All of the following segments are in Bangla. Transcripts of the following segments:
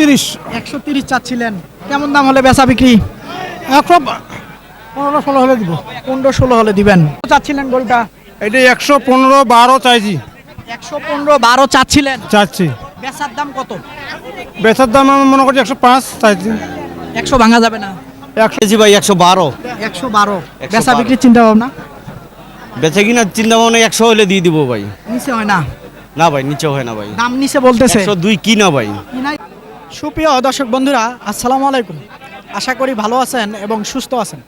তিরিশ একশো তিরিশ চাচ্ছিলেন। কেমন দাম হলে বেচা বিক্রি? একশো পনেরো ষোলো হলে দিব। পনেরো ষোলো হলে দিবেন। চাচ্ছিলেন গরুটা এটা একশো পনেরো বারো চাইছি। একশো পনেরো বারো চাচ্ছিলেন। চাচ্ছি। বেচার দাম কত? বেচার দাম আমি মনে করছি একশো পাঁচ চাইছি। একশো ভাঙা যাবে না? একশো জি ভাই একশো বারো। একশো বারো। 112 বেচা বিক্রির চিন্তা ভাবনা বেচে কিনা চিন্তা ভাবনা একশো হলে দিয়ে দিব ভাই। নিচে হয় না? না ভাই নিচে হয় না ভাই। দাম নিচে বলতেছে। একশো দুই কি না ভাই সুপ্রিয় দর্শক বন্ধুরা, আসসালামু আলাইকুম। আশা করি ভালো আছেন এবং সুস্থ আছেন।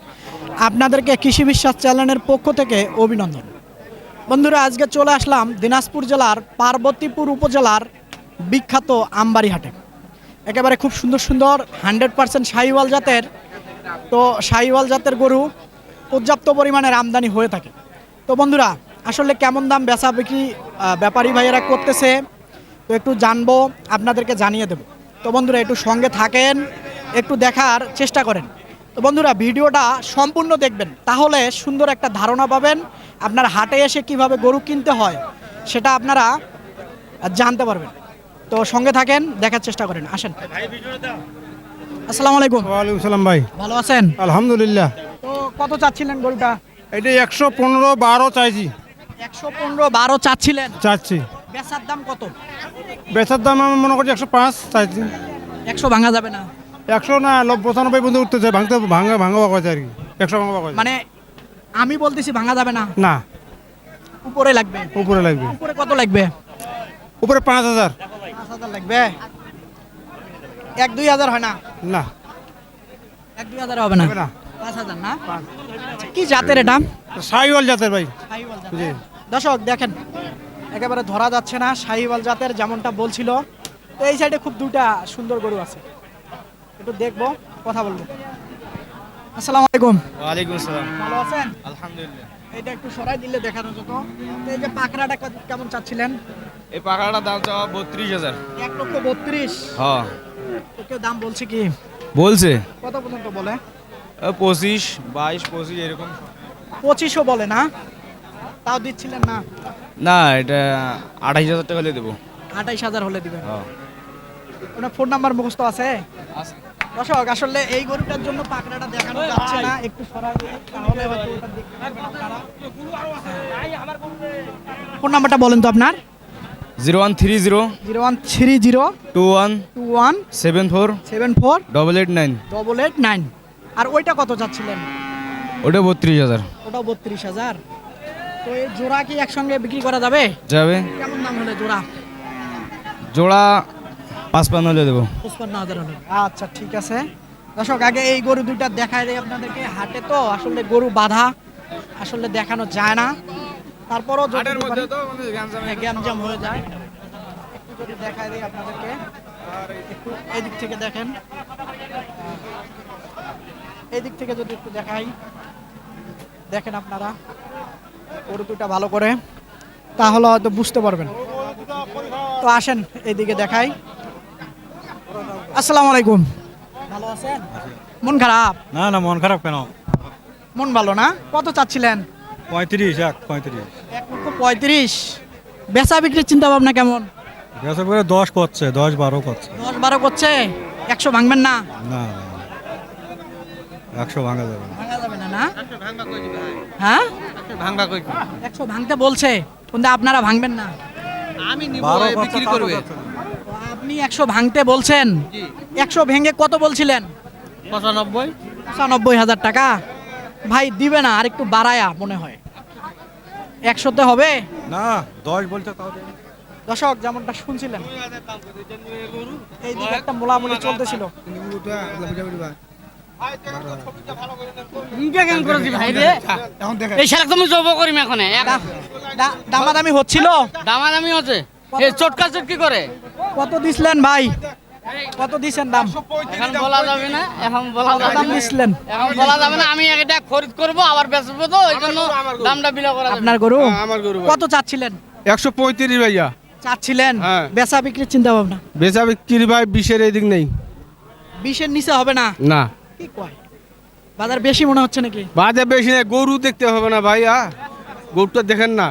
আপনাদেরকে কৃষি বিশ্বাস চ্যানেলের পক্ষ থেকে অভিনন্দন। বন্ধুরা, আজকে চলে আসলাম দিনাজপুর জেলার পার্বতীপুর উপজেলার বিখ্যাত আমবাড়ি হাটে একেবারে খুব সুন্দর সুন্দর, হান্ড্রেড পার্সেন্ট শাহিওয়াল জাতের। তো শাহিওয়াল জাতের গরু পর্যাপ্ত পরিমাণের আমদানি হয়ে থাকে। তো বন্ধুরা, আসলে কেমন দাম বেচা বিক্রি ব্যাপারী ভাইয়েরা করতেছে, তো একটু জানব, আপনাদেরকে জানিয়ে দেব। তো বন্ধুরা একটু সঙ্গে থাকেন একটু দেখার চেষ্টা করেন। তো বন্ধুরা ভিডিওটা সম্পূর্ণ দেখবেন তাহলে সুন্দর একটা ধারণা পাবেন আপনার হাটে এসে কীভাবে গরু কিনতে হয় সেটা আপনারা জানতে পারবেন। তো সঙ্গে থাকেন দেখার চেষ্টা করেন আসেন। আসসালামু আলাইকুম ওয়ালাইকুম সালাম ভাই। ভালো আছেন? আলহামদুলিল্লাহ। তো কত চাচ্ছিলেন গরুটা? এটা একশো পনেরো বারো চাইছি। একশো পনেরো বারো চাচ্ছিলেন। চাচ্ছি। বেচার দাম কত? বেচার দাম আমি মনে করছি একশো পাঁচ চাইছি একশো ভাঙা যাবে না? একশো না পঁচানব্বই পর্যন্ত উঠতেছে ভাঙতে ভাঙা ভাঙা পাওয়া আর কি। একশো ভাঙা পাওয়া মানে আমি বলতেছি ভাঙা যাবে না? না। উপরে লাগবে। উপরে লাগবে। উপরে কত লাগবে? উপরে পাঁচ হাজার। পাঁচ হাজার লাগবে? এক দুই হাজার হয় না? না। এক দুই হাজার হবে না? পাঁচ হাজার না? কি জাতের এটা? সাইওয়াল জাতের ভাই। জি। দর্শক দেখেন। একেবারে ধরা যাচ্ছে না শাহিওয়াল জাতের যেমনটা বলছিল। তো এই সাইডে খুব দুটা সুন্দর গরু আছে। একটু দেখব কথা বলব। আসসালামু আলাইকুম। ওয়ালাইকুম আসসালাম। ভালো আছেন? আলহামদুলিল্লাহ। এটা একটু সরাই দিলে দেখানো যেত তো। এই যে পাকড়াটা কেমন চাচ্ছিলেন? এই পাখাটা দাম চাওয়া বত্রিশ হাজার। এক লক্ষ বত্রিশ? হ্যাঁ। কেউ দাম বলছে কি? বলছে। কত পর্যন্ত বলে? পঁচিশ বাইশ পঁচিশ এরকম। পঁচিশও বলে না। তাও দিচ্ছিলেন না। না এটা আঠাইশ হাজার টাকা হলে দেবো। আঠাইশ হাজার হলে দিবেন। হ্যাঁ। ওনার ফোন নাম্বার মুখস্থ আছে? দর্শক আসলে এই গরুটার জন্য পাকড়াটা দেখানো যাচ্ছে না একটু তাহলে। ফোন নাম্বারটা বলেন তো আপনার। Zero one three zero zero one three zero two one two one seven four seven four double eight nine. Double eight nine. আর ওইটা কত চাচ্ছিলেন? ওটা বত্রিশ হাজার। ওটা বত্রিশ হাজার। তো এই জোড়া কি একসঙ্গে বিক্রি করা যাবে? যাবে। কেমন দাম হলে জোড়া? জোড়া পাঁচপান্ন হলে দেবো। পঁচপান্ন হাজার হলে। আচ্ছা ঠিক আছে। দর্শক আগে এই গরু দুইটা দেখায় দেয় আপনাদেরকে। হাটে তো আসলে গরু বাধা আসলে দেখানো যায় না। তারপরও যতটুকু পারি- হ্যাঁ, গ্যাঞ্জাম হয়ে যায়। একটু যদি দেখায় দিই আপনাদেরকে। একটু এদিক থেকে দেখেন। এদিক থেকে যদি একটু দেখাই। দেখেন আপনারা। দুটা ভালো করে তাহলে হয়তো বুঝতে পারবেন। তো আসেন এইদিকে দেখাই। আসসালামু আলাইকুম। ভালো আছেন? মন খারাপ? না না মন খারাপ কেন? মন ভালো না? কত চাচ্ছিলেন? পঁয়ত্রিশ এক পঁয়ত্রিশ। এক লক্ষ পঁয়ত্রিশ। বেচা বিক্রির চিন্তা ভাবনা কেমন? বেসর করে দশ করছে দশ বারো করছে। দশ বারো করছে? একশো ভাঙবেন না? না একশো ভাঙা যাবে ভাঙা যাবে না না? হ্যাঁ? ভাঙ্গা কই একশো ভাঙতে বলছে কিন্তু আপনারা ভাঙবেন না। আমি নিব বিক্রি করবে। আপনি একশো ভাঙতে বলছেন একশো ভেঙে কত বলছিলেন? পঁচানব্বই। পঁচানব্বই হাজার টাকা। ভাই দিবে না আর একটু বাড়ায়া মনে হয়। একশোতে হবে? না দশ বলছে তাও দেবে। দর্শক যেমনটা শুনছিলেন এই দিকে একটা মোলামুলি চলতেছিল। দামাদামি হচ্ছিল? দামাদামি হচ্ছে। চটকা চটকি করে। কত দিছিলেন ভাই? কত দিছেন দাম? এখন বলা যাবে না এখন বলা যাবে দাম না। দিছিলেন? এখন বলা যাবে না আমি এটা খরিদ করব আবার বেচবো তো এই জন্য দামটা বিলা করা আপনার গরু? আমার গরু কত চাচ্ছিলেন? একশো পঁয়ত্রিশ ভাইয়া। চাচ্ছিলেন? হ্যাঁ। বেচা বিক্রির চিন্তা ভাবনা? বেচা বিক্রি ভাই বিশের এদিক নেই। বিশের নিচে হবে না? না। কি কয়? বাজার বেশি মনে হচ্ছে নাকি? বাজে বেশি নেই গরু দেখতে হবে না ভাইয়া। গরুটা দেখেন না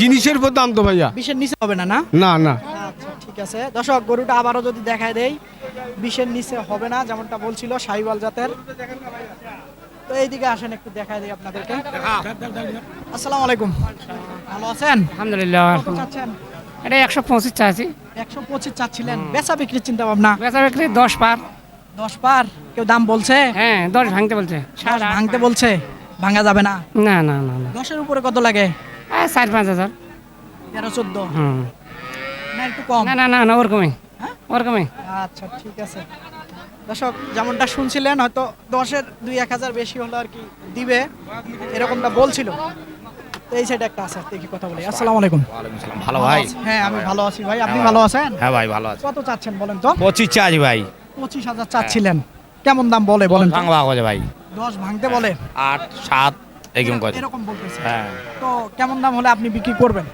জিনিসের উপর দাম তো ভাইয়া। বিশের নিচে হবে না না? না না। আচ্ছা ঠিক আছে। দর্শক গরুটা আবারও যদি দেখায় দেই বিশের নিচে হবে না যেমনটা বলছিল সাইওয়াল জাতের। তো এইদিকে আসেন একটু দেখায় দিই আপনাদেরকে। আসসালামু আলাইকুম। ভালো আছেন? আলহামদুলিল্লাহ। কত চাচ্ছেন? এটা একশো পঁচিশ চাইছি একশো পঁচিশ চাচ্ছিলেন। বেচা বিক্রির চিন্তা ভাবনা? বেচা বিক্রি দশ পার। দশ পার কেউ দাম বলছে? হ্যাঁ দশ ভাঙতে বলছে। দশ ভাঙতে বলছে ভাঙা যাবে না। না না না না। দশের উপরে কত লাগে? চার পাঁচ হাজার। তেরো চোদ্দ। হুম। না একটু কম। না না না না ওরকমই হ্যাঁ? ওরকমই আচ্ছা ঠিক আছে। দর্শক যেমনটা শুনছিলেন হয়তো দশের দুই এক হাজার বেশি হলে আর কি দিবে। এরকমটা বলছিল। তো এই সাইডে একটা আছে দেখি কথা বলি। আসসালামু আলাইকুম। ভালো ভাই? হ্যাঁ আমি ভালো আছি ভাই। আপনি ভালো আছেন? হ্যাঁ ভাই ভালো আছে। কত চাচ্ছেন বলেন তো? পঁচিশ চার্জ ভাই। পঁচিশ হাজার চাচ্ছিলেন। কেমন দাম বলে বলেন? ভাঙবা করে ভাই। দশ ভাঙতে বলে? আট সাত এরকম করে। এরকম বলতেছে। হ্যাঁ। তো কেমন দাম হলে আপনি বিক্রি করবেন?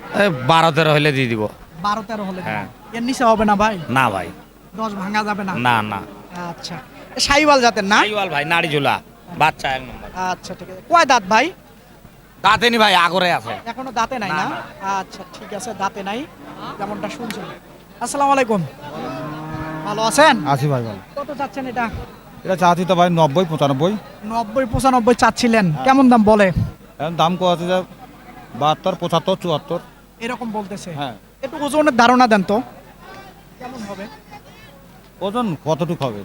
বারো তেরো হলে দিয়ে দিব। বারো তেরো হলে হ্যাঁ। এর নিচে হবে না ভাই? না ভাই। দশ ভাঙা যাবে না? না না। আচ্ছা। সাইওয়াল জাতের না? সাইওয়াল ভাই নাড়ি ঝোলা বাচ্চা এক নম্বর। আচ্ছা ঠিক আছে। কয় দাঁত ভাই? দাঁতে নি ভাই আগরে আছে। এখনও দাঁতে নাই না। আচ্ছা ঠিক আছে দাঁতে নাই। যেমনটা শুনছেন। আসসালামু আলাইকুম। ভালো আছেন? আশি ভাই ভাই। কত চাচ্ছেন এটা? এটা চাচ্ছি তো ভাই নব্বই পঁচানব্বই। নব্বই পঁচানব্বই চাচ্ছিলেন। কেমন দাম বলে? এখন দাম আছে? যে বাহাত্তর পঁচাত্তর চুয়াত্তর। এরকম বলতেছে। হ্যাঁ। একটু ওজনের ধারণা দেন তো। কেমন হবে? ওজন কতটুকু হবে?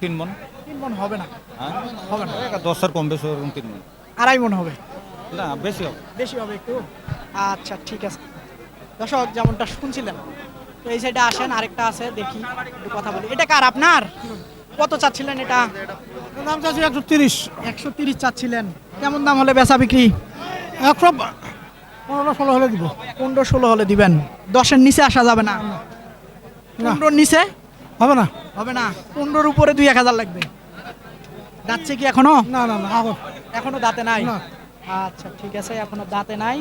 তিন মন। তিন মন হবে না। হ্যাঁ। হবে না। এক দশটার কম বেশি ওরকম তিন মন। আড়াই মন হবে। না বেশি হবে। বেশি হবে একটু? আচ্ছা ঠিক আছে। দর্শক যেমনটা শুনছিলেন তো এই সাইডে আসেন আরেকটা আছে দেখি একটু কথা বলি। এটা কার আপনার? কত চাচ্ছিলেন এটা? দাম চাচ্ছি একশো তিরিশ। একশো তিরিশ চাচ্ছিলেন। কেমন দাম হলে বেচা বিক্রি? একশো পনেরো ষোলো হলে দিব। পনেরো ষোলো হলে দিবেন। দশের নিচে আসা যাবে না। পনেরোর নিচে? হবে না। হবে না। পনেরোর উপরে দুই এক হাজার লাগবে। যাচ্ছে কি এখনও? না না না এখনও দাঁতে নাই? আচ্ছা ঠিক আছে এখনও দাঁতে নাই।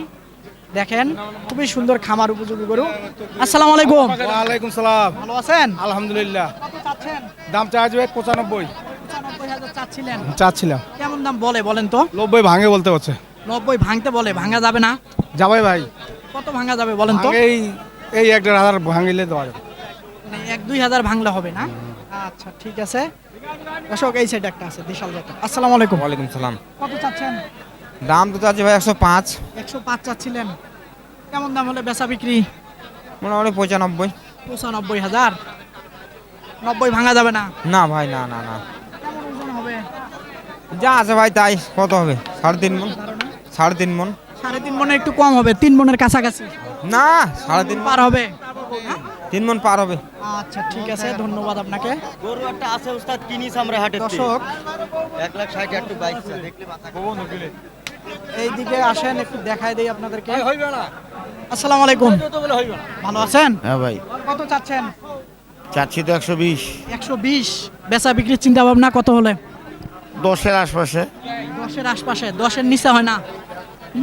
দেখেন খুবই সুন্দর খামার উপযোগী গরু। আসসালামু আলাইকুম। ওয়ালাইকুম সালাম। ভালো আছেন? আলহামদুলিল্লাহ। কত চাচ্ছেন? দাম ভাই পঁচানব্বই। চাচ্ছিলেন। চাচ্ছিলাম। কেমন দাম বলে বলেন তো? নব্বই ভাঙে বলতে হচ্ছে। নব্বই ভাঙতে বলে ভাঙা যাবে না? যাবাই ভাই। কত ভাঙা যাবে বলেন তো? এই এই এক দেড় হাজার ভাঙিলে দেওয়া যাবে। মানে এক দুই হাজার ভাঙলে হবে না? আচ্ছা ঠিক আছে। দর্শক এই সাইডে একটা আছে বিশাল জাতের আসসালামু আলাইকুম। ওয়ালাইকুম সালাম। কত চাচ্ছেন? দাম তো চাচ্ছি ভাই একশো পাঁচ। একশো পাঁচ চাচ্ছিলেন। কেমন দাম হলে বেচা বিক্রি? মোটামুটি পঁচানব্বই। পঁচানব্বই হাজার। নব্বই ভাঙা যাবে না? না ভাই না না না। কেমন ওজন হবে? যা আছে ভাই তাই কত হবে? সাড়ে তিন মন সাড়ে তিন মন সাড়ে তিন মনে একটু কম হবে তিন মনের কাছাকাছি। না সাড়ে তিন পার হবে। তিন মন পার হবে। আচ্ছা ঠিক আছে ধন্যবাদ আপনাকে। গরু একটা আছে উস্তাদ কিনিস আমরা হাটে দর্শক। এক লাখ ষাট একটু বাইক দেখলে মাথা এই দিকে আসেন একটু দেখাই দেই আপনাদেরকে। আসসালামু আলাইকুম। ভালো আছেন? হ্যাঁ ভাই। কত চাচ্ছেন? চাচ্ছি তো একশো বিশ। একশো বিশ। বেচা বিক্রির চিন্তা ভাবনা কত হলে? দশের আশপাশে। দশের আশপাশে। দশের নিচে হয় না?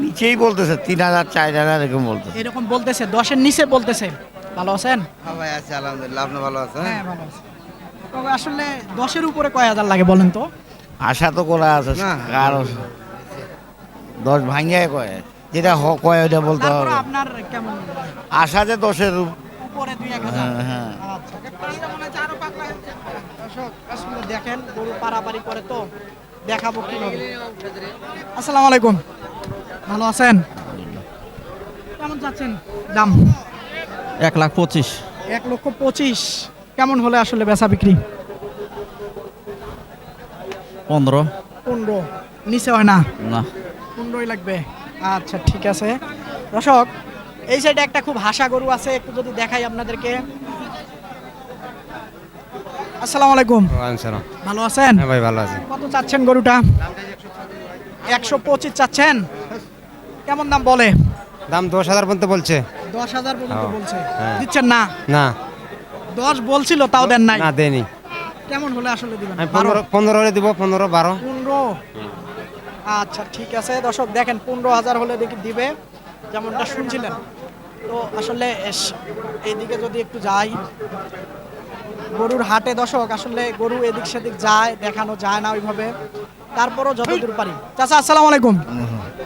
নিচেই বলতেছে তিন হাজার চার হাজার এরকম বলতেছে। এরকম বলতেছে দশের নিচে বলতেছে। ভালো আছেন? হ্যাঁ ভাই আছে আলহামদুলিল্লাহ। আপনি ভালো আছেন? হ্যাঁ ভালো আছি। তবে আসলে দশের উপরে কয় হাজার লাগে বলেন তো? আশা তো করা আছে কারও দশ ভাঙিয়ে কয়। যেটা হ- কয় ওইটা বলতে হবে। আপনার কেমন আশা যে দশের উপরে দুই এক হাজার। হ্যাঁ, হ্যাঁ। আচ্ছা আসলে দেখেন গরু পারাপারি করে তো দেখাবো কীভাবে। আসসালামু আলাইকুম। ভালো আছেন? কেমন যাচ্ছেন? দাম? এক লাখ পঁচিশ। এক লক্ষ পঁচিশ। কেমন হলে আসলে বেচা বিক্রি? পনেরো। পনেরো। নিচে হয় না? না। পনেরোই লাগবে। আচ্ছা ঠিক আছে। দর্শক এই সাইডে একটা খুব হাসা গরু আছে একটু যদি দেখাই আপনাদেরকে। আসসালামু আলাইকুম। ভালো আছেন? হ্যাঁ ভাই ভালো আছে। কত চাচ্ছেন গরুটা? একশো পঁচিশ চাচ্ছেন। কেমন দাম বলে? দাম দশ হাজার পর্যন্ত বলছে। দশ হাজার পর্যন্ত বলছে। হ্যাঁ। দিচ্ছেন না? না। দশ বলছিল তাও দেন নাই। না দেয়নি। কেমন হলে আসলে দিবেন? পনেরো পনেরো হলে দিব পনেরো বারো। পনেরো। আচ্ছা ঠিক আছে। দর্শক দেখেন পনেরো হাজার হলে দেখি দিবে যেমনটা শুনছিলেন। তো আসলে এইদিকে যদি একটু যাই গরুর হাটে দর্শক আসলে গরু এদিক সেদিক যায় দেখানো যায় না ওইভাবে। তারপরও যতদূর পারি। চাচা আসসালামু আলাইকুম।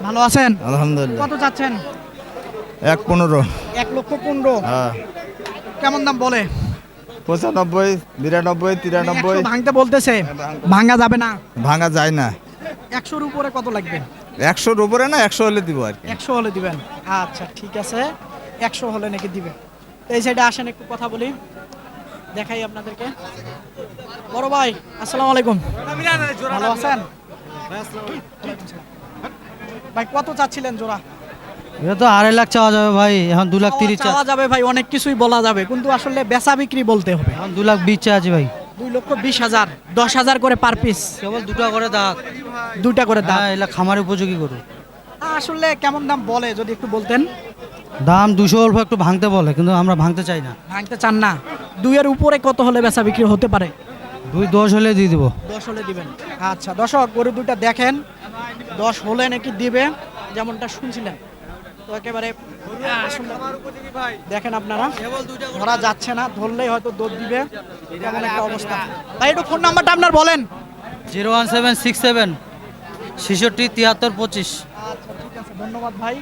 ভালো আছেন? আলহামদুলিল্লাহ। কত চাচ্ছেন এক পনেরো। এক লক্ষ পনেরো। হ্যাঁ। কেমন দাম বলে? পঁচানব্বই বিরানব্বই তিরানব্বই। ভাঙতে বলতেছে। ভাঙা যাবে না। ভাঙা যায় না। একশোর উপরে কত লাগবে? একশোর উপরে না একশো হলে দিব আর কি। একশো হলে দিবেন। আচ্ছা ঠিক আছে। একশো হলে নাকি দিবেন তো এই সাইডে আসেন একটু কথা বলি। দেখাই আপনাদেরকে। বড় ভাই আসসালামু আলাইকুম। ভালো আছেন? ভাই কত চাচ্ছিলেন জোড়া? এটা তো আড়াই লাখ চাওয়া যাবে ভাই এখন দু লাখ তিরিশ চাওয়া যাবে ভাই অনেক কিছুই বলা যাবে কিন্তু আসলে বেচা বিক্রি বলতে হবে। এখন দু লাখ বিশ চা আছে ভাই। দুই লক্ষ বিশ হাজার দশ হাজার করে পার পিস। কেবল দুটো করে দাঁত দুইটা করে দাম। হ্যাঁ এলা খামার উপযোগী করো আসলে কেমন দাম বলে যদি একটু বলতেন? দাম দুশো অল্প একটু ভাঙতে বলে কিন্তু আমরা ভাঙতে চাই না। ভাঙতে চান না। দুইয়ের উপরে কত হলে বেচা বিক্রি হতে পারে? দুই দশ হলে দিয়ে দেবো। দশ হলে দিবেন। আচ্ছা দর্শক গরু দুইটা দেখেন। দশ হলে নাকি দিবে যেমনটা শুনছিলেন। তো একেবারে দেখেন আপনারা। ধরা যাচ্ছে না ধরলেই হয়তো দৌড় দিবে। এমন একটা অবস্থা। ভাই একটু ফোন নাম্বারটা আপনার বলেন। Zero one seven six seven. ছেষট্টি তিয়াত্তর পঁচিশ। আচ্ছা ঠিক আছে ধন্যবাদ ভাই।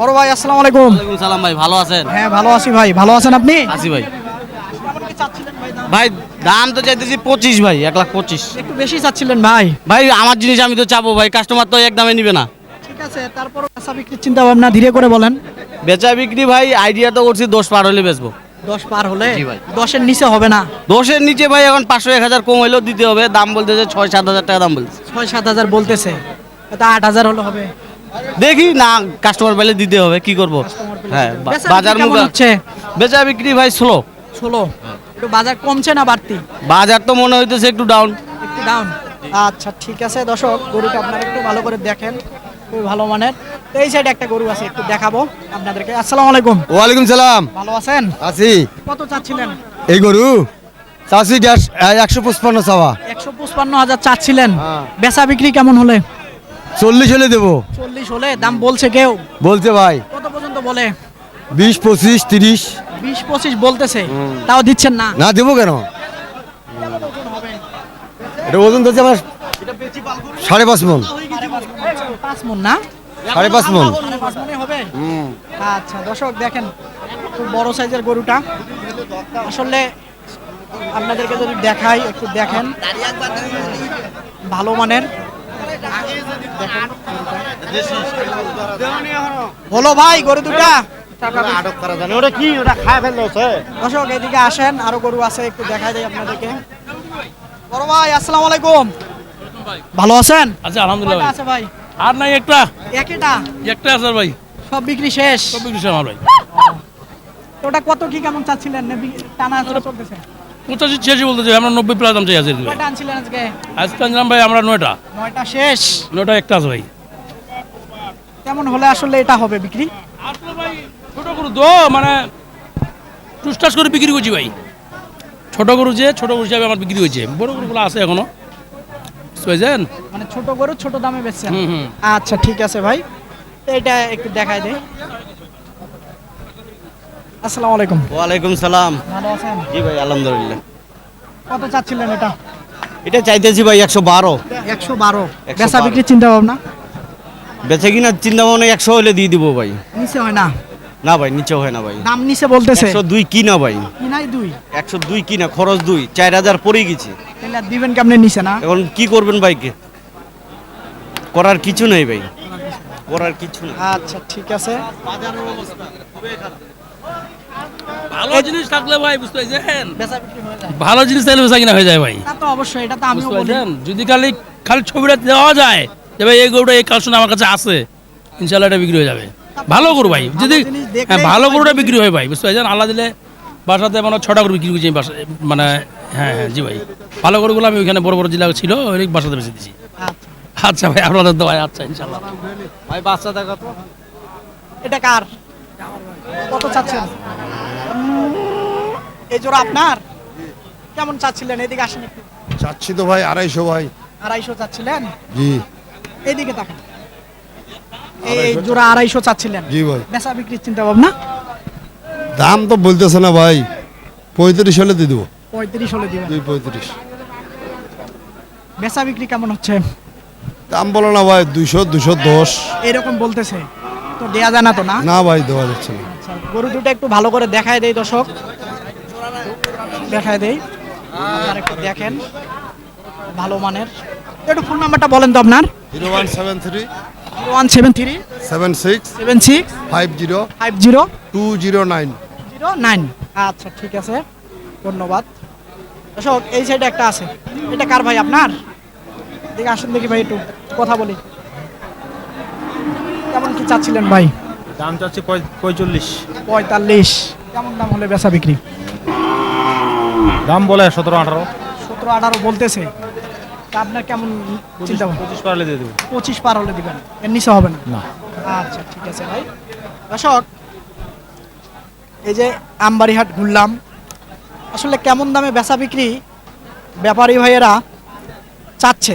বড় ভাই আসসালামু আলাইকুম। সালাম ভাই ভালো আছেন? হ্যাঁ ভালো আছি ভাই। ভালো আছেন আপনি? আছি ভাই। ভাই দাম? ভাই দাম তো চাইতেছি পঁচিশ ভাই এক লাখ পঁচিশ। একটু বেশি চাচ্ছিলেন ভাই? ভাই আমার জিনিস আমি তো চাবো ভাই কাস্টমার তো এক দামে নিবে না। ঠিক আছে তারপর বেচা বিক্রির চিন্তা ভাবনা ধীরে করে বলেন। বেচা বিক্রি ভাই আইডিয়া তো করছি দশ পার হলে বেচবো। দশ পার হলে? জি ভাই। দশের নিচে হবে না? দশের নিচে ভাই এখন পাঁচশো এক হাজার কম হইলেও দিতে হবে। দাম বলতেছে ছয় সাত হাজার টাকা দাম বলছে ছয় সাত হাজার বলতেছে। আট হাজার হলে হবে। দেখি না কাস্টমার পেলে দিতে হবে কি করব? হ্যাঁ বা- বেচা বাজার বিক্রি কেমন মুখ হচ্ছে? বেচা বিক্রি ভাই স্লো ষোলো একটু বাজার কমছে না বাড়তি? বাজার তো মনে হইতেছে একটু ডাউন একটু ডাউন আচ্ছা ঠিক আছে দর্শক গরুটা আপনারা একটু ভালো করে দেখেন। খুবই ভালো মানের। তো এই সাইডে একটা গরু আছে একটু দেখাবো আপনাদেরকে। আসসালামু আলাইকুম। ওয়ালাইকুম সালাম। ভালো আছেন? আছি। কত চাচ্ছিলেন? এই গরু চাষি গ্যাস একশো পঁচপান্ন চাওয়া। একশো পঁচপান্ন হাজার চাচ্ছিলেন। হ্যাঁ। বেচা বিক্রি কেমন হলে? চল্লিশ হলে দেবো। চল্লিশ হলে দাম বলছে কেউ? বলছে ভাই। কত পর্যন্ত বলে? বিশ পঁচিশ তিরিশ। বিশ পঁচিশ বলতেছে। তাও দিচ্ছেন না? না দেবো কেন? এটা ওজন ধরছে আমার সাড়ে পাঁচ মন। পাঁচ মন না? সাড়ে পাঁচ মন। পাঁচ মনে হবে? আচ্ছা দর্শক দেখেন খুব বড় সাইজের গরুটা। আসলে আপনাদেরকে যদি দেখাই একটু দেখেন। ভালো মানের। হলো ভাই গরু দুটা। দর্শক এদিকে আসেন আরও গরু আছে একটু দেখাই দেয় আপনাদেরকে। বড় ভাই আসসালামু আলাইকুম। ভালো আছেন? আচ্ছা আলহামদুলিল্লাহ আছে ভাই? আর নাই একটা। একটা একটা আছে ভাই। সব বিক্রি শেষ? সব বিক্রি শেষ আমার ভাই। ওটা কত কি কেমন চাচ্ছিলেন? টানা চলতেছে। পঁচাশি ছিয়াশি বলতেছে আমরা নব্বই প্লাস দাম চাই আছে আজকে? আজকে আনলাম ভাই আমরা নয়টা। নয়টা শেষ? নয়টা একটা আছে ভাই। কেমন হলে আসলে এটা হবে বিক্রি? আসলে ভাই ছোট গরু তো মানে টুসটাস করে বিক্রি করছি ভাই। ছোট গরু যে ছোট গরু হিসাবে আমার বিক্রি হয়েছে। বড় গরুগুলো আছে এখনও। বুঝছেন মানে ছোট গরু ছোট দামে বেচছেন আচ্ছা ঠিক আছে ভাই। এটা একটু দেখাই দেই। আসসালামু আলাইকুম। ওয়ালাইকুম সালাম। ভালো আছেন? জি ভাই আলহামদুলিল্লাহ। কত চাচ্ছিলেন এটা? এটা চাইতেছি ভাই একশো বারো। একশো বারো। 112 বেচা বিক্রির চিন্তা ভাবনা বেচে কিনা চিন্তা ভাবনা একশো হলে দিয়ে দিব ভাই। নিচে হয় না? না ভাই নিচে হয় না ভাই। দাম নিচে বলতেছে? একশো দুই কিনা ভাই? কি নাই দুই? একশো দুই কিনা খরচ দুই। চার হাজার পড়ে গেছে। তাহলে আর দিবেন কেমনে নিচে না? এখন কি করবেন ভাইকে? করার কিছু নেই ভাই। করার কিছু নেই। আচ্ছা ঠিক আছে। বাজারের অবস্থা খুবই খারাপ। ভালো জিনিস থাকলে ভাই বুঝতে পারছেন? বেচা বিক্রি হয়ে যায়। ভালো জিনিস তাহলে বেচা কিনা হয়ে যায় ভাই। তা তো অবশ্যই এটা তো আমিও বুঝতে পারছেন? যদি খালি খালি ছবিটা দেওয়া যায় যে ভাই এই গরুটা এই কালেকশন আমার কাছে আছে ইনশাল্লাহ এটা বিক্রি হয়ে যাবে। ভালো গরু ভাই। যদি হ্যাঁ ভালো গরুটা বিক্রি হয় ভাই বুঝতে পারছেন? আল্লাহ দিলে বাসাতে মানে ছটা গরু বিক্রি করছি মানে হ্যাঁ হ্যাঁ জি ভাই। ভালো গরুগুলো আমি ওইখানে বড় বড় জেলা ছিল ওই বাসাতে বেঁচে দিচ্ছি আচ্ছা। ভাই আপনাদের তো ভাই আচ্ছা ইনশাল্লাহ ভাই বাচ্চা দেখা তো এটা কার? কত চাচ্ছেন? এই জোড়া আপনার? কেমন চাচ্ছিলেন? এদিকে আসেন একটু। চাচ্ছি তো ভাই আড়াইশো ভাই। আড়াইশো চাচ্ছিলেন? জি। এইদিকে তাকান। এই জোড়া আড়াইশো চাচ্ছিলেন। জি ভাই। বেচা বিক্রির চিন্তা ভাবনা দাম তো বলতেছে না ভাই। পঁয়ত্রিশ হলে দিয়ে দেবো। পঁয়ত্রিশ হলে দিবেন। দুই পঁয়ত্রিশ। বেচা বিক্রি কেমন হচ্ছে? দাম বলো না ভাই দুইশো দুশো দশ। এরকম বলতেছে। তো দেয়া যায় না তো না? না ভাই দেওয়া যাচ্ছে না। আচ্ছা, গরু দুটো একটু ভালো করে দেখায় দেই দর্শক। দেখায় দেই। আপনারা একটু দেখেন। ভালো মানের। একটু ফোন নাম্বারটা বলেন তো আপনার। Zero one seven three one seven three seven six seven six five zero five zero two zero nine zero nine আচ্ছা ঠিক আছে। ধন্যবাদ। দর্শক এই সাইডে একটা আছে। এটা কার ভাই আপনার? দেখে আসুন দেখি ভাই একটু কথা বলি। কেমন কি চাচ্ছিলেন ভাই? দাম চাচ্ছি পঁয়তাল্লিশ। পঁয়তাল্লিশ। কেমন দাম হলে বেচা বিক্রি? দাম বলে সতেরো আঠারো। সতেরো আঠারো বলতেছে। তা আপনার কেমন চিন্তা? পঁচিশ পারলে দিয়ে দেবো। পঁচিশ পার হলে দিবেন? এর নিচে হবে না? না। আচ্ছা ঠিক আছে ভাই। দর্শক এই যে আমবাড়িহাট ঘুরলাম আসলে কেমন দামে বেচা বিক্রি ব্যাপারী ভাইয়েরা চাচ্ছে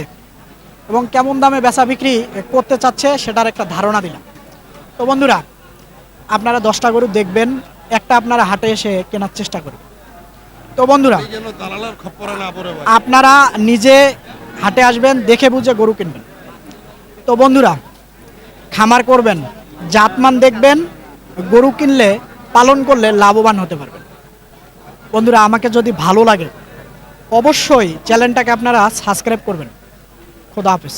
এবং কেমন দামে বেচা বিক্রি করতে চাচ্ছে সেটার একটা ধারণা দিলাম। তো বন্ধুরা আপনারা দশটা গরু দেখবেন একটা আপনারা হাটে এসে কেনার চেষ্টা করুন তো বন্ধুরা আপনারা নিজে হাটে আসবেন, দেখে বুঝে গরু কিনবেন। তো বন্ধুরা, খামার করবেন, জাতমান দেখবেন, গরু কিনলে, পালন করলে লাভবান হতে পারবেন। বন্ধুরা, আমাকে যদি ভালো লাগে, অবশ্যই চ্যানেলটাকে আপনারা সাবস্ক্রাইব করবেন। খোদা হাফিজ।